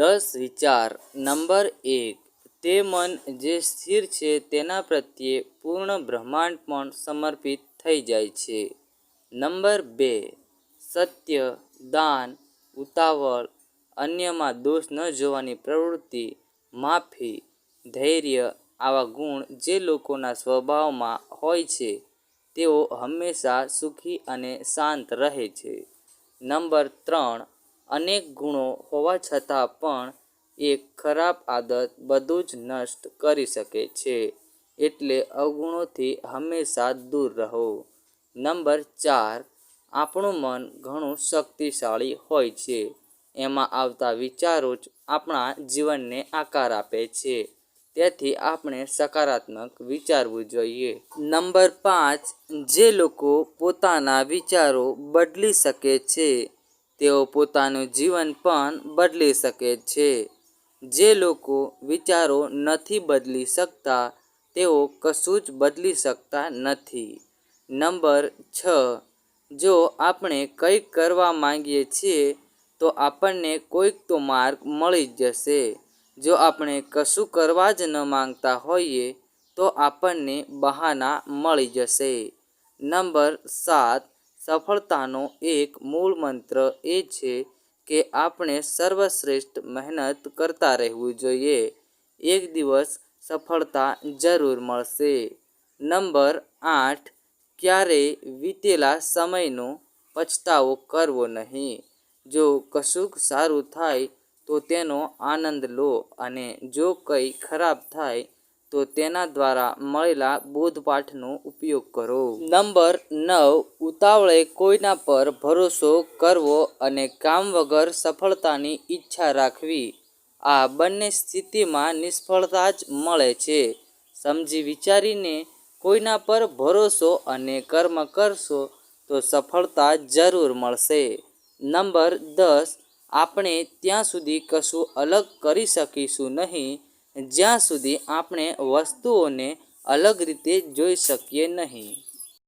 દસ વિચાર. નંબર એક, તે મન જે સ્થિર છે તેના પ્રત્યે પૂર્ણ બ્રહ્માંડ પણ સમર્પિત થઈ જાય છે. નંબર બે, સત્ય, દાન, ઉતાવળ, અન્યમાં દોષ ન જોવાની પ્રવૃત્તિ, માફી, ધૈર્ય આવા ગુણ જે લોકોના સ્વભાવમાં હોય છે, તેઓ હંમેશા સુખી અને શાંત રહે છે. નંબર ત્રણ અનેક ગુણો હોવા છતાં પણ એક ખરાબ આદત બધું જ નષ્ટ કરી શકે છે. એટલે અવગુણોથી હંમેશા દૂર રહો. નંબર ચાર, આપણું મન ઘણું શક્તિશાળી હોય છે. એમાં આવતા વિચારો જ આપણા જીવનને આકાર આપે છે. તેથી આપણે સકારાત્મક વિચારવું જોઈએ. નંબર પાંચ, જે લોકો પોતાના વિચારો બદલી શકે છે. તેઓ પોતાનું જીવન પણ બદલી શકે છે. જે લોકો વિચારો નથી બદલી શકતા, તેઓ કશું જ બદલી શકતા નથી. નંબર છ. જો આપણે કંઈક કરવા માંગીએ છીએ, તો આપણને કોઈક તો માર્ગ મળી જ જશે. જો આપણે કશું કરવા જ ન માંગતા હોઈએ, તો આપણને બહાના મળી જશે. નંબર સાત. સફળતાનો એક મૂળ મંત્ર એ છે કે આપણે સર્વશ્રેષ્ઠ મહેનત કરતા રહેવું જોઈએ. એક દિવસ સફળતા જરૂર મળશે. નંબર આઠ ક્યારેય વીતેલા સમયનો પછતાવો કરવો નહીં. જો કશુંક સારું થાય, તો તેનો આનંદ લો અને જો કંઈ ખરાબ થાય તો તેના દ્વારા મળેલા બોધપાઠનો ઉપયોગ કરો. નંબર નવ, ઉતાવળે કોઈના પર ભરોસો કરવો અને કામ વગર સફળતાની ઈચ્છા રાખવી. આ બંને સ્થિતિમાં નિષ્ફળતા જ મળે છે. સમજી વિચારીને કોઈના પર ભરોસો અને કર્મ કરશો તો સફળતા જરૂર મળશે. નંબર દસ, આપણે ત્યાં સુધી કશું અલગ કરી શકીશું નહીં. જ્યાં સુધી આપણે વસ્તુઓને અલગ રીતે જોઈ શકીએ નહીં.